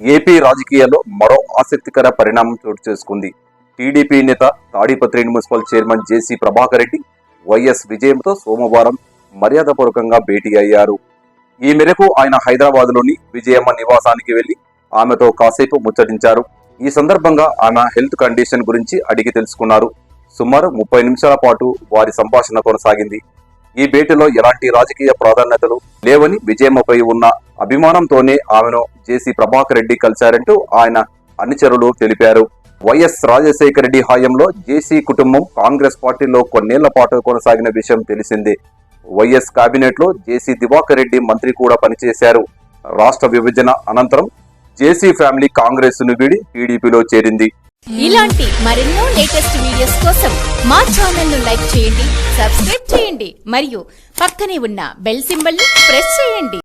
AP రాజకీయాల్లో మరో ఆసక్తికర పరిణామం చోటు చేసుకుంది. టీడీపీ నేత Tadipatri municipal chairman JC Prabhakar Reddy YS విజయంతో సోమవారం మర్యాదపూర్వకంగా భేటీ అయ్యారు. ఈ మేరకు ఆయన హైదరాబాద్లోని విజయమ్మ నివాసానికి వెళ్ళి ఆమెతో కాసేపు ముచ్చటించారు. ఈ సందర్భంగా ఆమె హెల్త్ కండిషన్ గురించి అడిగి తెలుసుకున్నారు. సుమారు ముప్పై నిమిషాల పాటు వారి సంభాషణ కొనసాగింది. ఈ భేటీలో ఎలాంటి రాజకీయ ప్రాధాన్యతలు లేవని విజయమ్మపై ఉన్న అభిమానంతోనే ఆమెను జేసీ ప్రభాకర్ రెడ్డి కలిశారంటూ ఆయన అనుచరులు తెలిపారు. వైఎస్ రాజశేఖర రెడ్డి హయాంలో జేసీ కుటుంబం కాంగ్రెస్ పార్టీలో కొన్నేళ్ళ పాటు కొనసాగిన విషయం తెలిసిందే. వైఎస్ కేబినెట్లో జేసీ దివాకర్ రెడ్డి మంత్రి కూడా పనిచేశారు. రాష్ట్ర విభజన అనంతరం జేసీ ఫ్యామిలీ కాంగ్రెస్ను వీడి టీడీపీలో చేరింది. ఇలాంటి మరెన్నో లేటెస్ట్ వీడియోస్ కోసం మా ఛానల్ను లైక్ చేయండి సబ్స్క్రైబ్ చేయండి మరియు పక్కనే ఉన్న బెల్ సింబల్ని ప్రెస్ చేయండి.